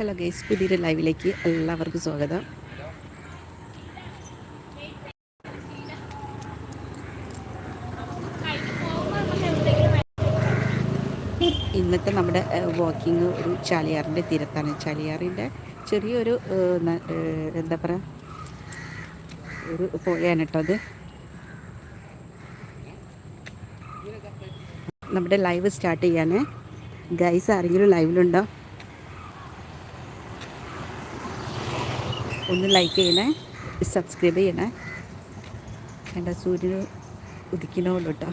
Hello guys പുതിയൊരു ലൈവിലേക്ക് എല്ലാവർക്കും സ്വാഗതം. ഇന്നത്തെ നമ്മുടെ വാക്കിംഗ് ഒരു ചാലിയാറിന്റെ തീരത്താണ്. ചാലിയാറിന്റെ ചെറിയൊരു എന്താ പറയുക ഒരു പുഴയാണ് കേട്ടോ അത്. നമ്മുടെ ലൈവ് സ്റ്റാർട്ട് ചെയ്യാനേ ഗൈസ് ആരെങ്കിലും ലൈവിലുണ്ടോ? ഒന്ന് ലൈക്ക് ചെയ്യണേ സബ്സ്ക്രൈബ് ചെയ്യണേ. എന്റെ സൂര്യന് ഉദിക്കണമല്ലോ കേട്ടോ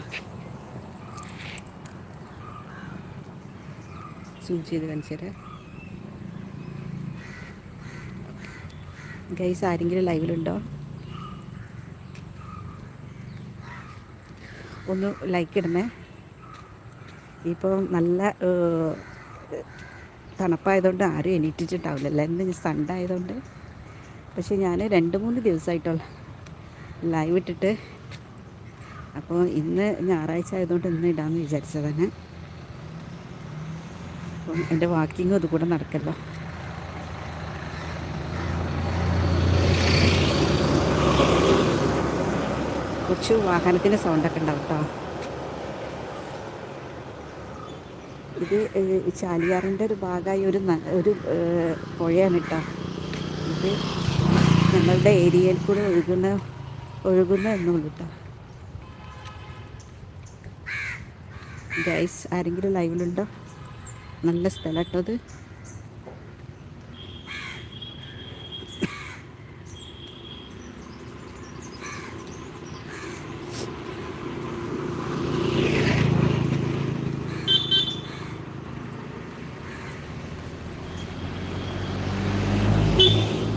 സൂം ചെയ്ത് കാണിച്ചു തരാം. ഗൈസ് ആരെങ്കിലും ലൈവിലുണ്ടോ ഒന്ന് ലൈക്ക് ഇടണേ. ഇപ്പോൾ നല്ല തണുപ്പായതുകൊണ്ട് ആരും എണീറ്റിട്ടുണ്ടാവില്ല. ഇന്ന് സൺഡേ ആയതുകൊണ്ട് പക്ഷേ ഞാൻ രണ്ട് മൂന്ന് ദിവസമായിട്ടുള്ള ലൈവ് ഇട്ടിട്ട് അപ്പോൾ ഇന്ന് ഞായറാഴ്ച ആയതുകൊണ്ട് ഇന്ന് ഇടാമെന്ന് വിചാരിച്ചതാണ്. അപ്പം എന്റെ വാക്കിങ്ങും അതുകൂടെ നടക്കല്ലോ. കുറച്ച് വാഹനത്തിന്റെ സൗണ്ടൊക്കെ ഉണ്ടാവും കേട്ടോ. ഇത് ചാലിയാറിന്റെ ഒരു ഭാഗമായി ഒരു ഒരു പുഴയാണ് കേട്ടോ. ഇത് ഞങ്ങളുടെ ഏരിയയിൽ കൂടെ ഒഴുകുന്ന ഒഴുകുന്ന എന്നുള്ളൂ കേട്ടോ ഗൈസ് ആരെങ്കിലും ലൈവിലുണ്ടോ നല്ല സ്ഥലം കേട്ടോ അത്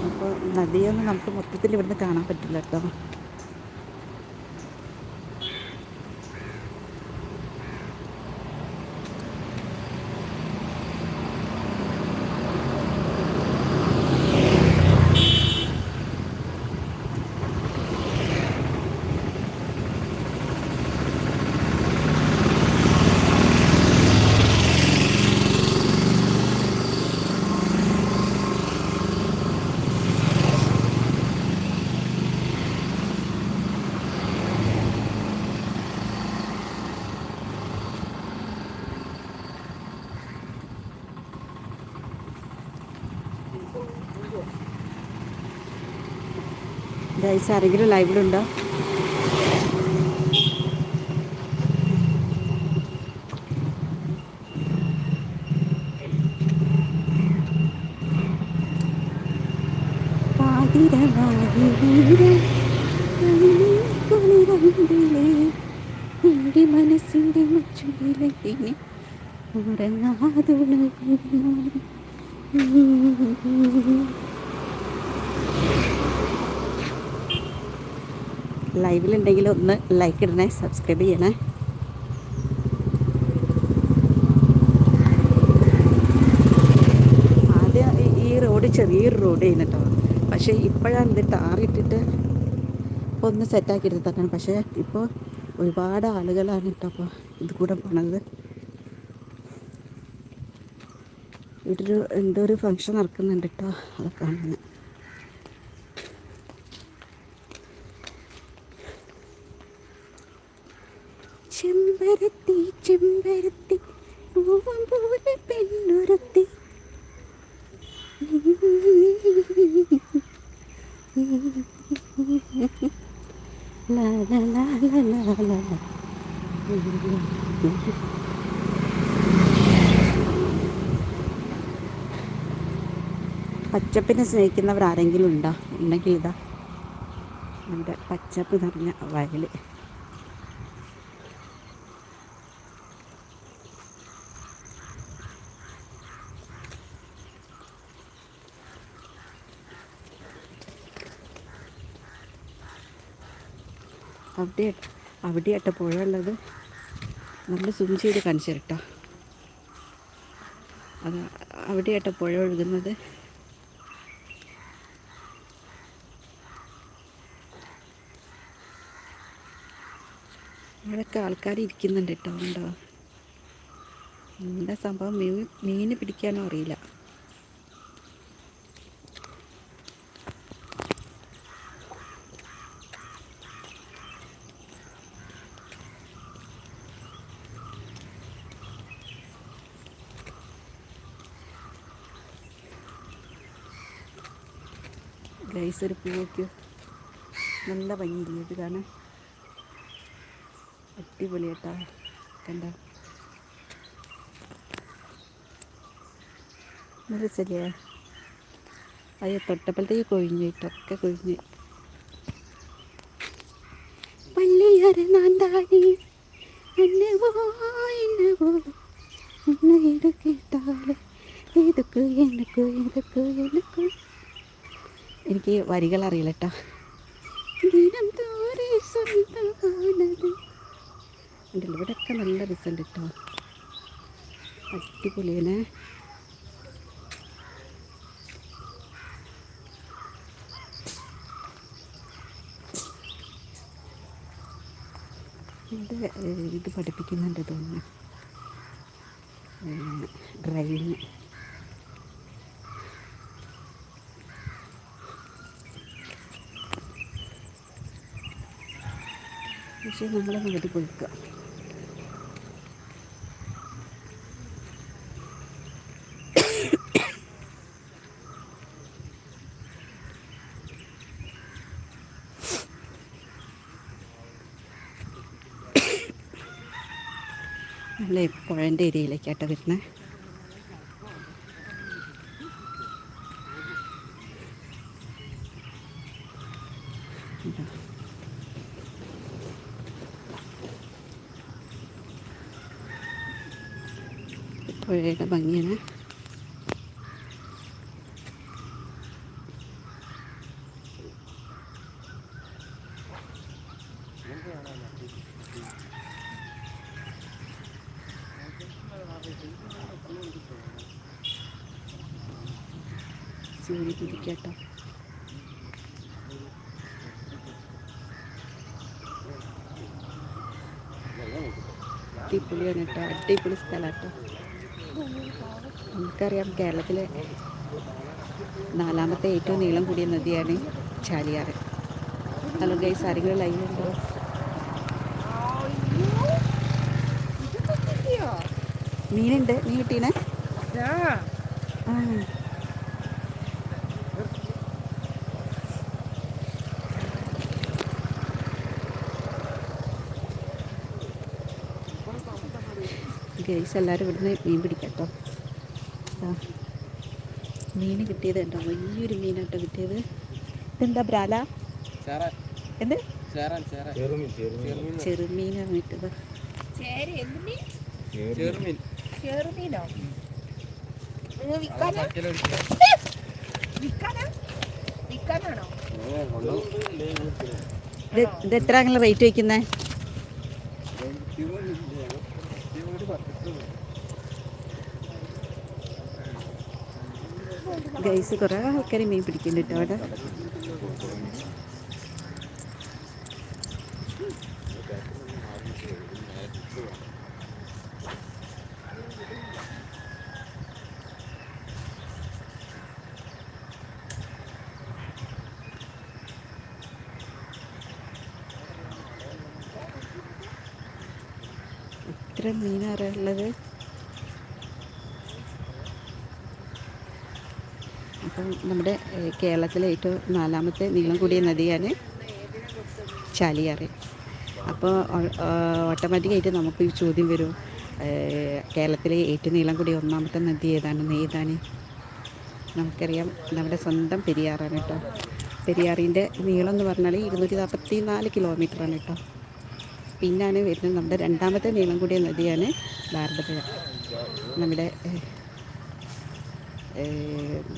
അപ്പോൾ നദിയൊന്നും ഇവിടുന്ന് കാണാൻ പറ്റില്ല കേട്ടോ. ഗൈസ് ആരെങ്കിലും ലൈവിലുണ്ടോ എന്റെ മനസ്സിന്റെ മച്ചുവിലകിനെ ഉറങ്ങാതുണരുന്നു ലൈവിലുണ്ടെങ്കിൽ ഒന്ന് ലൈക്ക് ഇടണേ സബ്സ്ക്രൈബ് ചെയ്യണേ. ആദ്യം ഈ- റോഡ് ചെറിയൊരു റോഡ് ചെയ്യുന്നു കേട്ടോ. പക്ഷേ ഇപ്പോഴാണ് ഇത് ടാറിട്ടിട്ട് ഒന്ന് സെറ്റാക്കി എടുത്തേക്കാണ് പക്ഷേ ഇപ്പോൾ ഒരുപാട് ആളുകളാണ് കേട്ടോ അപ്പോൾ ഇത് കൂടെ പോണത്. ഇവിടെ ഒരു എന്തോ ഒരു ഫങ്ഷൻ നടക്കുന്നുണ്ട് കേട്ടോ. അതൊക്കെ കാണുന്നത് ചെമ്പരത്തി ചെമ്പരത്തി പൂവം പോലെ പെണ്ണുരത്തി. പച്ചപ്പിനെ സ്നേഹിക്കുന്നവർ ആരെങ്കിലും ഉണ്ടോ? ഉണ്ടെങ്കിൽ ഇതാ. നമ്മുടെ പച്ചപ്പ് നിറഞ്ഞ വയൽ അവിടെ അവിടെയാട്ടോ പുഴ ഉള്ളത്. നല്ല സൂം ചെയ്ത് കാണിച്ചു കേട്ടോ അത് അവിടെയാട്ടോ പുഴ ഒഴുകുന്നത്. അവിടെയൊക്കെ ആൾക്കാർ ഇരിക്കുന്നുണ്ട് കേട്ടോ ഉണ്ടോ എന്താ സംഭവം? മീൻ മീൻ പിടിക്കാനോ അറിയില്ല ഗൈസ് ഒരു പൂ നല്ല ഭംഗിയില്ലേ ഇത് കാണാൻ? അടിപൊളി കേട്ടോ. കണ്ട? രസല്ലേ? അയ്യോ തൊട്ടപ്പോഴത്തേക്ക് കൊഴിഞ്ഞു ഇട്ടൊക്കെ കൊഴിഞ്ഞു. എന്നവോ എന്നവോ എന്നെ ഇത് കേട്ടാൽ ഇതൊക്കെ എനക്ക് ഇതൊക്കെ എനക്ക്. എനിക്ക് വരികൾ അറിയില്ല കേട്ടോ ദിനം തോരെ സ്വന്തമാണത് ഉണ്ടല്ലോ ഇവിടെയൊക്കെ നല്ല രസമുണ്ട് കേട്ടോ അടിപൊളിയാണ് ഇത് ഇത് പഠിപ്പിക്കുന്നുണ്ട് തോന്നുന്നു. ഡ്രൈവിങ്. പക്ഷേ നമ്മൾ വീട്ടിൽ കൊടുക്കുക. നമ്മൾ പുഴന്റെ ഏരിയയിലേക്കാട്ടോ വരുന്നത് പുഴയുടെ ഭംഗിയാണ്. സൂര്യ കുതിക്കാട്ടോ അടിപൊളിയാണ് കേട്ടോ. അടിപൊളി സ്ഥലം കേട്ടോ. നമുക്കറിയാം കേരളത്തിലെ നാലാമത്തെ ഏറ്റവും നീളം കൂടിയ നദിയാണ് ചാലിയാറ്. ഹലോ ഗൈസ് ആരെങ്കിലും ലൈവ് ഉണ്ടോ? മീനുണ്ട്? മീൻ കിട്ടീനെ? ഗൈസ് എല്ലാവരും ഇവിടുന്ന് മീൻ പിടിക്കാം കേട്ടോ. മീൻ കിട്ടിയത് കേട്ടോ വലിയൊരു മീനാട്ടോ കിട്ടിയത്. ഇതെന്താ ബ്രാല എന്ത്? ചെറുമീനാണ് കിട്ടത് ചെറുമീനോ നിങ്ങൾ ഇത് എത്ര അങ്ങനെ റേറ്റ് വയ്ക്കുന്നത് ഗൈസ് കുറേ ആൾക്കാർ മീൻ പിടിക്കുന്നുണ്ട് അവിടെ. ഇത്ര മീനാണ് ഉള്ളത് അപ്പം നമ്മുടെ കേരളത്തിലെ ഏറ്റവും നാലാമത്തെ നീളം കൂടിയ നദിയാണ് ചാലിയാറ്. അപ്പോൾ ഓട്ടോമാറ്റിക്കായിട്ട് നമുക്ക് ഈ ചോദ്യം വരും. കേരളത്തിലെ ഏറ്റവും നീളം കൂടിയ ഒന്നാമത്തെ നദി ഏതാണ്? ഏതാണ്? നമുക്കറിയാം നമ്മുടെ സ്വന്തം പെരിയാറാണ് കേട്ടോ. പെരിയാറിന്റെ നീളം എന്ന് പറഞ്ഞാൽ ഇരുന്നൂറ്റി നാൽപ്പത്തി നാല് കിലോമീറ്ററാണ് കേട്ടോ. പിന്നാണ് വരുന്നത് നമ്മുടെ രണ്ടാമത്തെ നീളം കൂടിയ നദിയാണ് ഭാരതപ്പുഴ നമ്മുടെ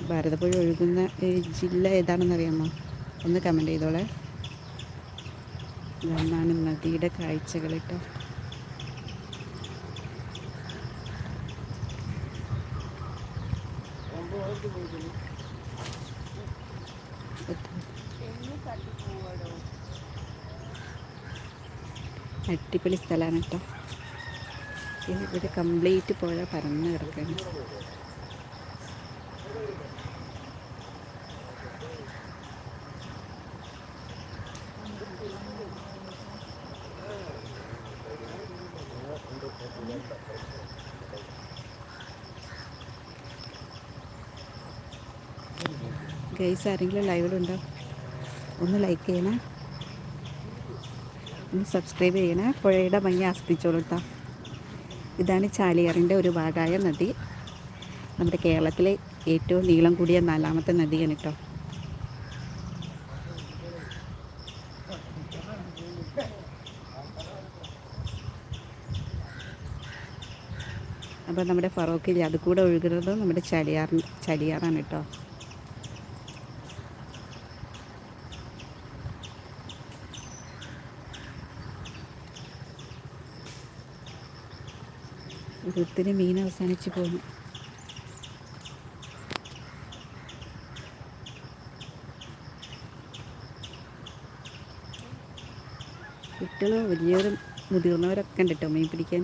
ഭാരതപ്പുഴ ഒഴുകുന്ന ജില്ല ഏതാണെന്നറിയാമോ? ഒന്ന് കമന്റ് ചെയ്തോളെ. ഇതാണ് നദിയുടെ കാഴ്ചകൾ കേട്ടോ അടിപൊളി സ്ഥലമാണ് കേട്ടോ ഇവിടെ കംപ്ലീറ്റ് പുഴ പരന്ന് കിടക്കുകയാണ് ഗൈസ് ആരെങ്കിലും ലൈവിലുണ്ടോ ഒന്ന് ലൈക്ക് ചെയ്യണേ. ഒന്ന് സബ്സ്ക്രൈബ് ചെയ്യണേ. പുഴയുടെ ഭംഗി ആസ്വദിച്ചോളൂ കേട്ടോ ഇതാണ് ചാലിയാറിന്റെ ഒരു ഭാഗമായ നദി. നമ്മുടെ കേരളത്തിലെ ഏറ്റവും നീളം കൂടിയ നാലാമത്തെ നദിയാണ് കേട്ടോ അപ്പോൾ നമ്മുടെ ഫറോക്കിൽ അത് കൂടെ ഒഴുകുന്നത് നമ്മുടെ ചാലിയാർ ചാലിയാറാണ് കേട്ടോ ഒത്തിരി മീൻ അവസാനിച്ച് പോകുന്നു കുട്ടികൾ വലിയൊരു മുതിർന്നവരൊക്കെ ഉണ്ട് കേട്ടോ മീൻ പിടിക്കാൻ.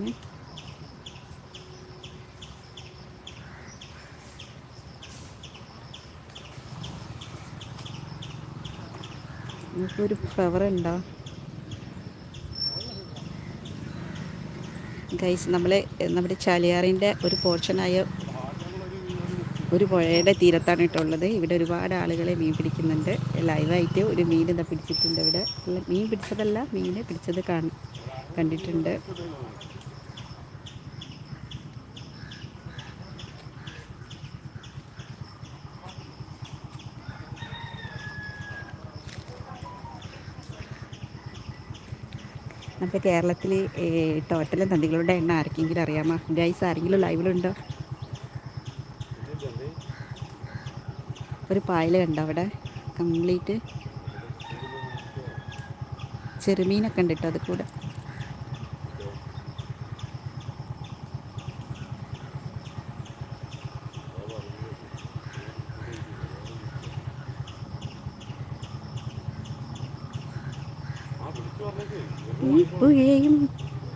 നമുക്കൊരു ഫ്ലവർ ഉണ്ടോ? ഗൈസ് നമ്മൾ നമ്മുടെ ചാലിയാറിന്റെ ഒരു പോർഷനായ ഒരു പുഴയുടെ തീരത്താണ് ഇട്ടുള്ളത് ഇവിടെ ഒരുപാട് ആളുകളെ മീൻ പിടിക്കുന്നുണ്ട്. ലൈവായിട്ട് ഒരു മീൻ ഇതാ പിടിച്ചിട്ടുണ്ട് ഇവിടെ. മീൻ പിടിച്ചതല്ല മീനെ പിടിച്ചത് കാണ കണ്ടിട്ടുണ്ട്. നമ്മുടെ കേരളത്തിൽ ടോട്ടൽ നദികളുടെ എണ്ണം ആർക്കെങ്കിലും അറിയാമോ? ഗൈസ് ആരെങ്കിലും ലൈവിലുണ്ടോ ഒരു പായൽ കണ്ടോ അവിടെ? കംപ്ലീറ്റ് ചെറുമീനൊക്കെ ഉണ്ട് കേട്ടോ അത് കൂടെ ഈ പുഴയും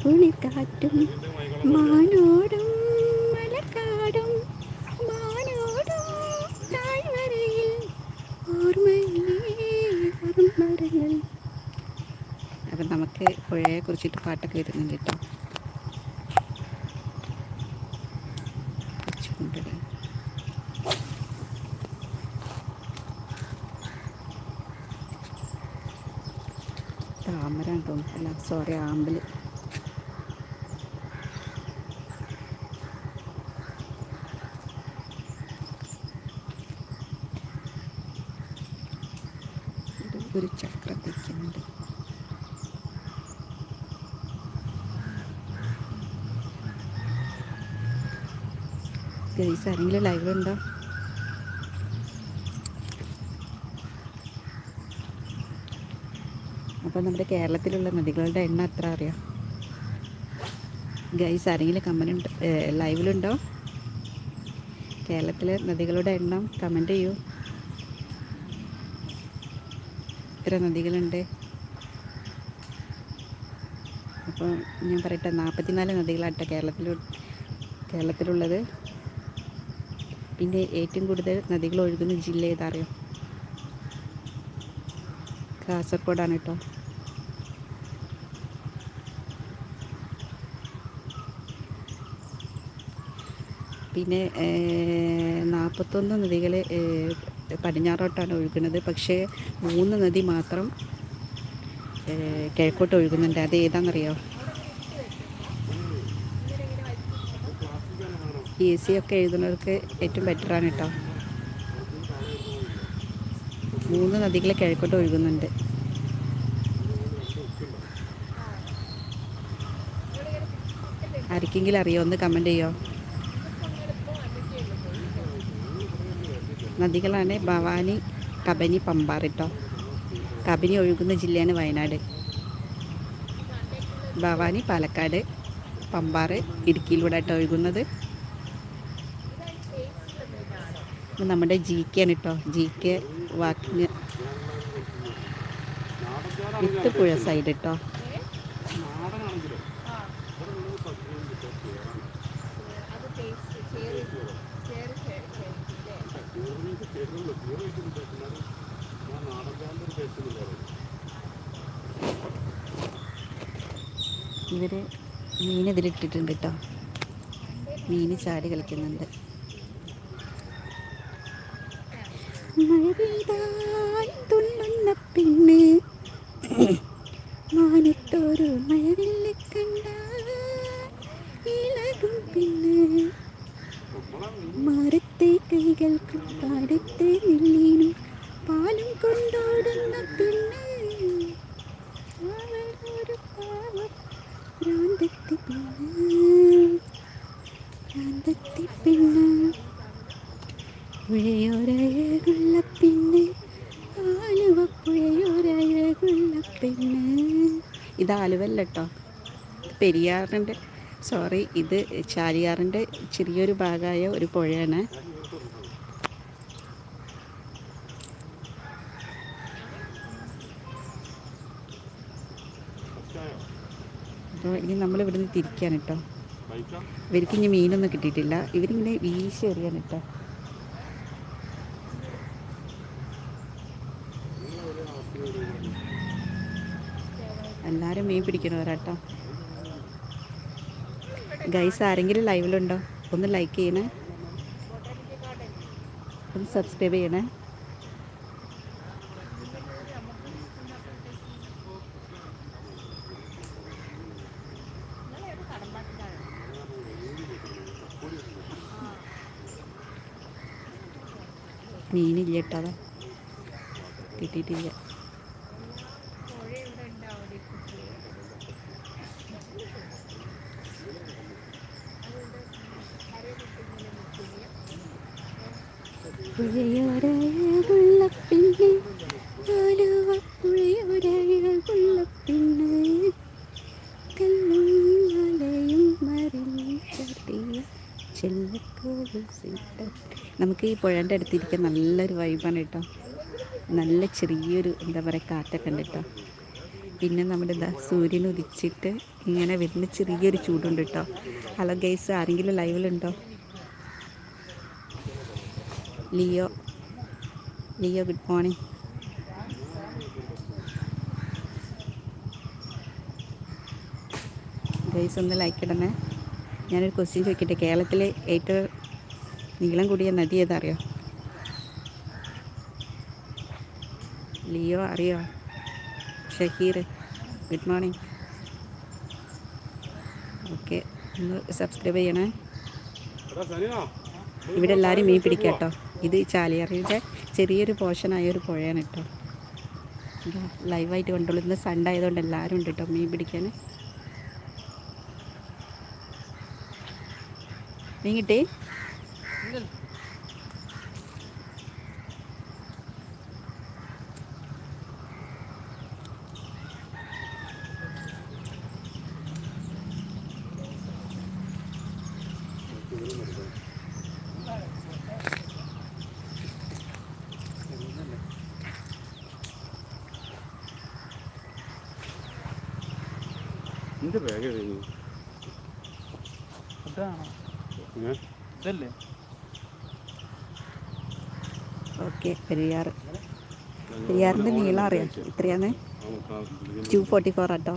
പുളിക്കാറ്റും മാനോടും മലക്കാടും മാനോടും താഴ്വരയിൽ ഓർമ്മയിലേ അപ്പം നമുക്ക് പുഴയെ കുറിച്ചിട്ട് പാട്ടൊക്കെ വരുന്നുണ്ട് കേട്ടോ കൊച്ചുകുണ്ടൻ. താമര തോന്നുന്നു അല്ല സോറി ആമ്പൽ ഇത് ഒരു ചക്രം വയ്ക്കുന്നുണ്ട്. ഗൈസ് ആരെങ്കിലും ഉണ്ടോ? അപ്പോൾ നമ്മുടെ കേരളത്തിലുള്ള നദികളുടെ എണ്ണം എത്ര അറിയാം? ഗൈസ് ആരെങ്കിലും കമന്റ് ലൈവിലുണ്ടോ കേരളത്തിലെ നദികളുടെ എണ്ണം കമന്റ് ചെയ്യൂ. എത്ര നദികളുണ്ട്. അപ്പോൾ ഞാൻ പറയട്ടെ നാൽപ്പത്തിനാല് നദികളാട്ടെ കേരളത്തിൽ കേരളത്തിലുള്ളത്. പിന്നെ ഏറ്റവും കൂടുതൽ നദികൾ ഒഴുകുന്ന ജില്ല ഏതാറിയോ കാസർഗോഡാണ് കേട്ടോ. പിന്നെ നാൽപ്പത്തൊന്ന് നദികൾ പടിഞ്ഞാറോട്ടാണ് ഒഴുകുന്നത്. പക്ഷേ മൂന്ന് നദി മാത്രം കിഴക്കോട്ട് ഒഴുകുന്നുണ്ട്. അത് ഏതാണെന്നറിയോ? പി എസ് സി ഒക്കെ എഴുതുന്നവർക്ക് ഏറ്റവും ബെറ്ററാണ് കേട്ടോ. മൂന്ന് നദികൾ കിഴക്കോട്ട് ഒഴുകുന്നുണ്ട്. ആർക്കെങ്കിലും അറിയോ? ഒന്ന് കമന്റ് ചെയ്യോ? നദികളാണ് ഭവാനി കബനി പമ്പാർ കേട്ടോ കബനി ഒഴുകുന്ന ജില്ലയാണ് വയനാട്. ഭവാനി പാലക്കാട് പമ്പാറ് ഇടുക്കിയിലൂടെ ആയിട്ട് ഒഴുകുന്നത്. നമ്മുടെ ജി കെ ആണ് കേട്ടോ ജി കെ വാക്കിന് വിത്ത് പുഴ സൈഡ് കേട്ടോ ഇതിലിട്ടിട്ടുണ്ട് കേട്ടോ മീൻ ചാടി കളിക്കുന്നുണ്ട്. മഴ പെയ്താൽ തുള്ളുന്ന പെണ്ണ്. മാനത്തൊരു മഴവില്ല ഇളകും പെണ്ണ്. മരത്തെ കൈകൾക്ക് പാടത്തെ പെരിയാറിന്റെ സോറി ഇത് ചാലിയാറിന്റെ ചെറിയൊരു ഭാഗമായ ഒരു പുഴയാണ്. അപ്പോൾ ഇനി നമ്മൾ ഇവിടെ നിന്ന് തിരിക്കാൻ കേട്ടോ. ഇവർക്ക് ഇനി മീനൊന്നും കിട്ടിയിട്ടില്ല. ഇവരിങ്ങനെ വീശി കേട്ടോ. എല്ലാവരും മീൻ പിടിക്കണവരാട്ടോ ഗൈസ് ആരെങ്കിലും ലൈവിലുണ്ടോ ഒന്ന് ലൈക്ക് ചെയ്യണേ. ഒന്ന് സബ്സ്ക്രൈബ് ചെയ്യണേ. മീനില്ല കേട്ടോ കിട്ടിയിട്ടില്ല പുഴ ഇവിടെ ഉണ്ട് അവിടെ കുട്ടി നമുക്ക് ഈ പുഴേന്റെ അടുത്തിരിക്കാൻ നല്ലൊരു വൈബാണ് കേട്ടോ. നല്ല ചെറിയൊരു എന്താ പറയുക കാറ്റൊക്കെ ഉണ്ട് കേട്ടോ. പിന്നെ നമ്മുടെ എന്താ സൂര്യൻ ഉദിച്ചിട്ട് ഇങ്ങനെ വരുന്ന ചെറിയൊരു ചൂടുണ്ട് കേട്ടോ. ഹലോ ഗൈസ് ആരെങ്കിലും ലൈവിലുണ്ടോ Leo. Leo good morning guys ഒന്ന് ലൈക്ക് ഇടണേ. ഞാനൊരു ക്വസ്റ്റ്യൻ ചോദിക്കട്ടെ. കേരളത്തിലെ ഏറ്റവും നീളം കൂടിയ നദി ഏതറിയോ? ലിയോ അറിയോ? ഷഹീർ ഗുഡ് മോർണിംഗ് ഓക്കെ ഒന്ന് സബ്സ്ക്രൈബ് ചെയ്യണേ. ഇവിടെ എല്ലാവരും മീൻ പിടിക്കാം കേട്ടോ ഇത് ചാലിയറിയുടെ ചെറിയൊരു പോർഷനായ ഒരു പുഴയാണ് കേട്ടോ. ലൈവായിട്ട് കണ്ടോളൂ ഇന്ന് സൺഡേ ആയതുകൊണ്ട് എല്ലാവരും ഉണ്ട് കേട്ടോ മീൻ പിടിക്കാൻ. മീൻ കിട്ടി എന്റെ ബാഗ് ഇതാണോ ഇതല്ലേ? ഓക്കെ പെരിയാർ. പെരിയാറിന്റെ നീളം അറിയാം. ഇത്രയാണ് ടു ഫോർട്ടി ഫോർ ആട്ടോ.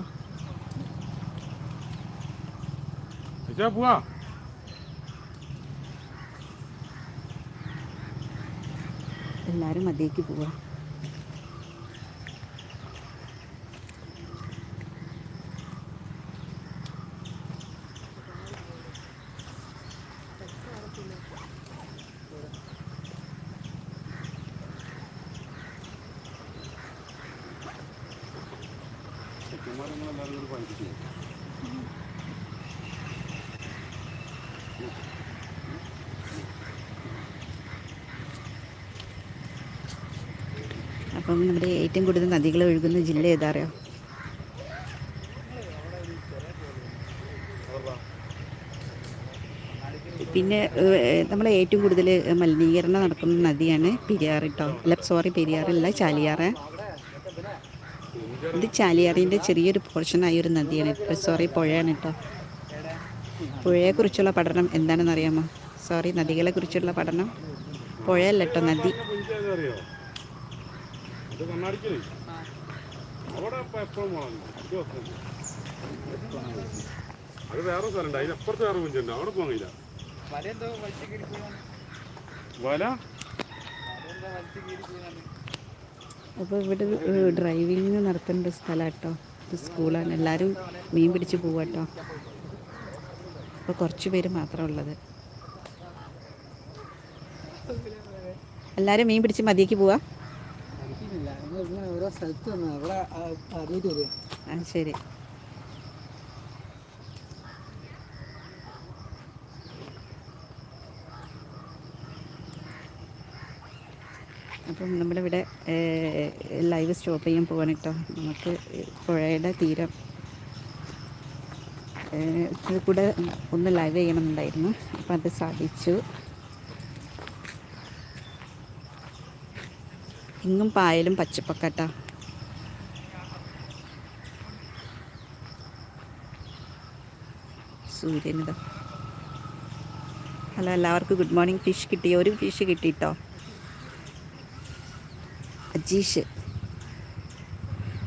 പോവാ. എല്ലാവരും മതിയേക്ക് പോവാം. അപ്പം നമ്മുടെ ഏറ്റവും കൂടുതൽ നദികൾ ഒഴുകുന്ന ജില്ല ഏതാ അറിയോ? പിന്നെ നമ്മൾ ഏറ്റവും കൂടുതൽ മലിനീകരണം നടക്കുന്ന നദിയാണ് പെരിയാർ കേട്ടോ. അല്ല സോറി പെരിയാറല്ല ചാലിയാറ് ഇത് ചാലിയാറിന്റെ ചെറിയൊരു പോർഷനായ ഒരു നദിയാണ്. സോറി പുഴയാണ് കേട്ടോ. പുഴയെക്കുറിച്ചുള്ള പഠനം എന്താണെന്ന് അറിയാമോ സോറി നദികളെക്കുറിച്ചുള്ള പഠനം പുഴയല്ല കേട്ടോ നദി. അവിടെ ഇപ്പൊ എപ്പോഴും മുളങ്ങും ഇത്. അത് വേറെ സ്ഥലമുണ്ട്. അതിനപ്പുറത്ത് വേറെ കുഞ്ചുണ്ട് അവിടെ പോകാൻ കഴിയില്ല. വല അപ്പോൾ ഇവിടെ ഡ്രൈവിംഗ് നടത്തേണ്ട സ്ഥലട്ടോ. ഇത് സ്കൂളാണ്. എല്ലാവരും മീൻ പിടിച്ച് പോവാട്ടോ. അപ്പൊ അപ്പോൾ കുറച്ച് പേര് മാത്രമേ ഉള്ളത്. എല്ലാവരും മീൻ പിടിച്ച് മതിയേക്ക് പോവാ. ഓരോ ശരി. അപ്പം നമ്മളിവിടെ ലൈവ് സ്റ്റോപ്പ് ചെയ്യാൻ പോവാണ് കേട്ടോ. നമുക്ക് പുഴയുടെ തീരം കൂടെ ഒന്ന് ലൈവ് ചെയ്യണമെന്നുണ്ടായിരുന്നു. അപ്പം അത് സാധിച്ചു. ഇങ്ങും പായലും പച്ചപ്പക്കട്ട. സൂര്യനിത ഹലോ എല്ലാവർക്കും ഗുഡ് മോർണിംഗ്. ഫിഷ് കിട്ടി. ഒരു ഫിഷ് കിട്ടിട്ടോ? അജീഷ്.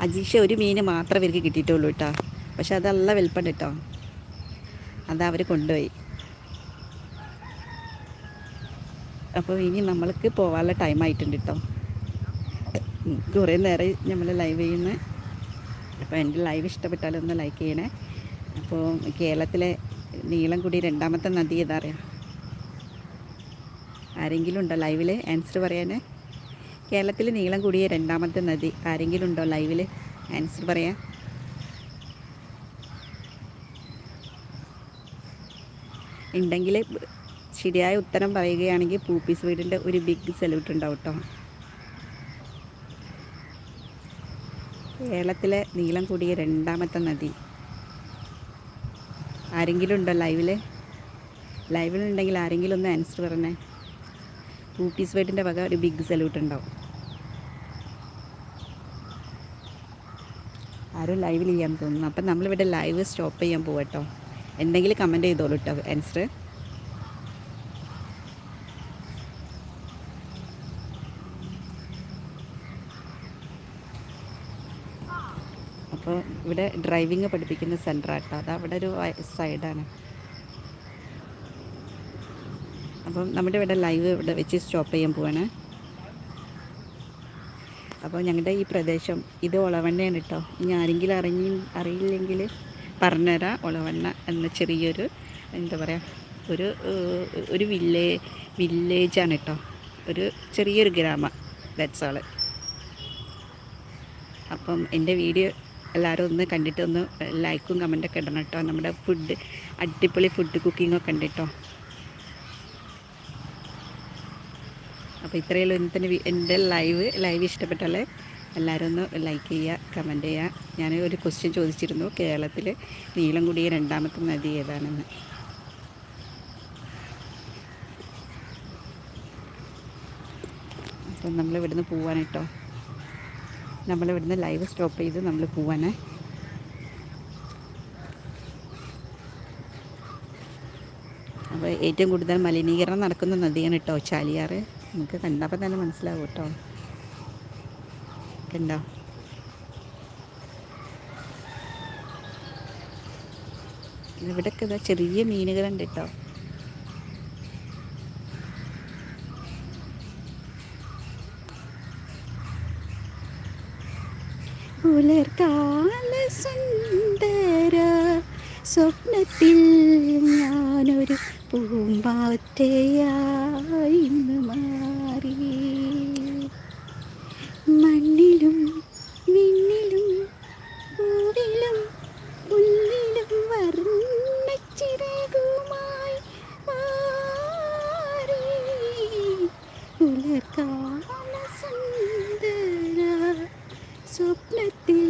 അജീഷ് ഒരു മീൻ മാത്രമേ ഇവർക്ക് കിട്ടിയിട്ടുള്ളൂ കേട്ടോ. പക്ഷെ അതല്ല വെൽപ്പണ്ട് കേട്ടോ. അത് അവർ കൊണ്ടുപോയി. അപ്പോൾ ഇനി നമ്മൾക്ക് പോകാനുള്ള ടൈം ആയിട്ടുണ്ട് കേട്ടോ. കുറേ നേരം നമ്മൾ ലൈവ് ചെയ്യുന്നത് അപ്പോൾ എന്റെ ലൈവ് ഇഷ്ടപ്പെട്ടാലൊന്ന് ലൈക്ക് ചെയ്യണേ. അപ്പോൾ കേരളത്തിലെ നീളം കൂടി രണ്ടാമത്തെ നദി ഏതാ അറിയാം? ആരെങ്കിലും ഉണ്ടോ ലൈവിൽ ആൻസർ പറയാൻ കേരളത്തിൽ നീളം കൂടിയ രണ്ടാമത്തെ നദി ആരെങ്കിലും ഉണ്ടോ ലൈവിൽ ആൻസർ പറയാൻ ഉണ്ടെങ്കിൽ ശരിയായ ഉത്തരം പറയുകയാണെങ്കിൽ പൂപ്പീസ് വീടിന്റെ ഒരു ബിഗ് സല്യൂട്ട് ഉണ്ടാവും കേട്ടോ. കേരളത്തിലെ നീളം കൂടിയ രണ്ടാമത്തെ നദി. ആരെങ്കിലും ഉണ്ടോ ലൈവിൽ ലൈവിലുണ്ടെങ്കിൽ ആരെങ്കിലും ഒന്ന് ആൻസർ പറഞ്ഞേ. പൂപ്പീസ് വൈറ്റിന്റെ വക ഒരു ബിഗ് സല്യൂട്ട് ഉണ്ടാവും. ആരും ലൈവിൽ ചെയ്യാൻ തോന്നുന്നു. അപ്പം നമ്മളിവിടെ ലൈവ് സ്റ്റോപ്പ് ചെയ്യാൻ പോകട്ടോ എന്തെങ്കിലും കമന്റ് ചെയ്തോളൂ കേട്ടോ. ആൻസർ അപ്പോൾ ഇവിടെ ഡ്രൈവിംഗ് പഠിപ്പിക്കുന്ന സെന്റർ ആട്ടോ. അത് അവിടെ ഒരു സൈഡാണ് അപ്പം നമ്മുടെ ഇവിടെ ലൈവ് ഇവിടെ വെച്ച് സ്റ്റോപ്പ് ചെയ്യാൻ പോവാണ്. അപ്പോൾ ഞങ്ങളുടെ ഈ പ്രദേശം ഇത് ഒളവണ്ണയാണ് കേട്ടോ ഇനി ആരെങ്കിലും അറിഞ്ഞി അറിയില്ലെങ്കിൽ പറഞ്ഞുതരാം ഒളവണ്ണ എന്ന ചെറിയൊരു എന്താ പറയുക ഒരു ഒരു വില്ലേ വില്ലേജാണ് കേട്ടോ ഒരു ചെറിയൊരു ഗ്രാമം. ദാറ്റ്സ് ആൾ അപ്പം എന്റെ വീഡിയോ എല്ലാവരും ഒന്ന് കണ്ടിട്ട് ഒന്ന് ലൈക്കും കമന്റൊക്കെ ഇടണം കേട്ടോ നമ്മുടെ ഫുഡ് അടിപൊളി ഫുഡ് കുക്കിങ്ങൊക്കെ ഉണ്ട് കേട്ടോ അപ്പോൾ ഇത്രയുള്ള ഇന്നത്തെ എന്റെ ലൈവ് ലൈവ് ഇഷ്ടപ്പെട്ടാലേ എല്ലാവരും ഒന്ന് ലൈക്ക് ചെയ്യുക കമന്റ് ചെയ്യുക. ഞാൻ ഒരു ക്വസ്റ്റ്യൻ ചോദിച്ചിരുന്നു കേരളത്തിൽ നീളം കൂടിയ രണ്ടാമത്തെ നദി ഏതാണെന്ന്. അപ്പം നമ്മളിവിടുന്ന് പോവാൻ നമ്മൾ ഇവിടുന്ന് ലൈവ് സ്റ്റോപ്പ് ചെയ്ത് നമ്മൾ പോവാനേ അപ്പോൾ ഏറ്റവും കൂടുതൽ മലിനീകരണം നടക്കുന്ന നദിയാണ് കേട്ടോ ചാലിയാറ്. നമുക്ക് കണ്ടപ്പോൾ തന്നെ മനസ്സിലാവും കേട്ടോ കണ്ടോ? ഇവിടെയൊക്കെ ചെറിയ മീനുകളുണ്ട് കേട്ടോ പുലർക്കാല സുന്ദര സ്വപ്നത്തിൽ ഞാനൊരു പൂമ്പാറ്റയായി മാറി. മണ്ണിലും വിണ്ണിലും പൂവിലും പുല്ലിലും വർണച്ചിറകുമായി മാറി. പുലർക്കാല സുന്ദര സ്വപ്നത്തിൽ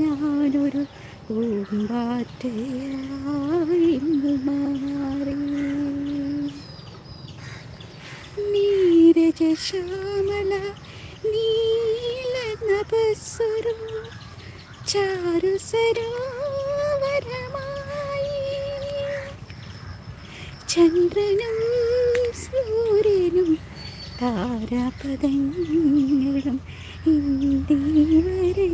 ഞാനൊരു പൂമ്പാറ്റയായി മാറി നീല നഭസ്വരം ചാരു ചന്ദ്രനും സൂര്യനും താരാപദങ്ങളും ഇന്ത്യവരങ്ങളായി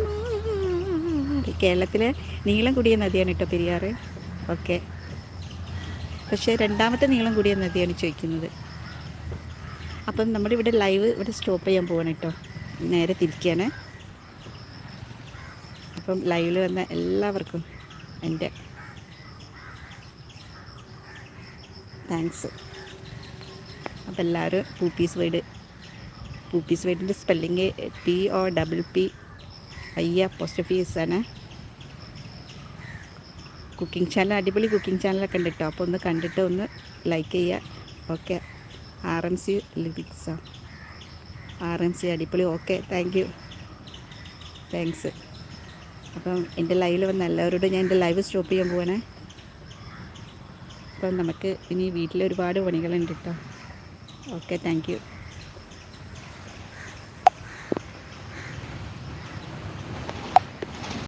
മാറി കേരളത്തിലെ നീളം കൂടിയ നദിയാണ് കേട്ടോ പെരിയാറ്. ഓക്കെ. പക്ഷേ രണ്ടാമത്തെ നീളം കൂടിയ നദിയാണ് ചോദിക്കുന്നത്. അപ്പം നമ്മുടെ ഇവിടെ ലൈവ് ഇവിടെ സ്റ്റോപ്പ് ചെയ്യാൻ പോവാണ് കേട്ടോ. നേരെ തിരിക്കുകയാണ് അപ്പം ലൈവിൽ വന്ന എല്ലാവർക്കും എന്റെ താങ്ക്സ്. അപ്പം എല്ലാവരും പൂപ്പീസ് വീട് പൂപ്പീസ് വീടിന്റെ spelling P O double P I post ആണ്. കുക്കിംഗ് ചാനൽ അടിപൊളി കുക്കിംഗ് ചാനലൊക്കെ ഉണ്ട് കേട്ടോ അപ്പോൾ ഒന്ന് കണ്ടിട്ട് ഒന്ന് ലൈക്ക് ചെയ്യുക ഓക്കെ ആർ എം സി ലിറിക്സോ ആർ എം സി അടിപൊളി. ഓക്കെ താങ്ക് യു താങ്ക്സ് അപ്പം എന്റെ ലൈവിൽ വന്ന എല്ലാവരോടും ഞാൻ എന്റെ ലൈവ് സ്റ്റോപ്പ് ചെയ്യാൻ പോവാണേ. അപ്പം നമുക്ക് ഇനി വീട്ടിൽ ഒരുപാട് പണികളുണ്ട് കേട്ടോ ഓക്കെ താങ്ക് യു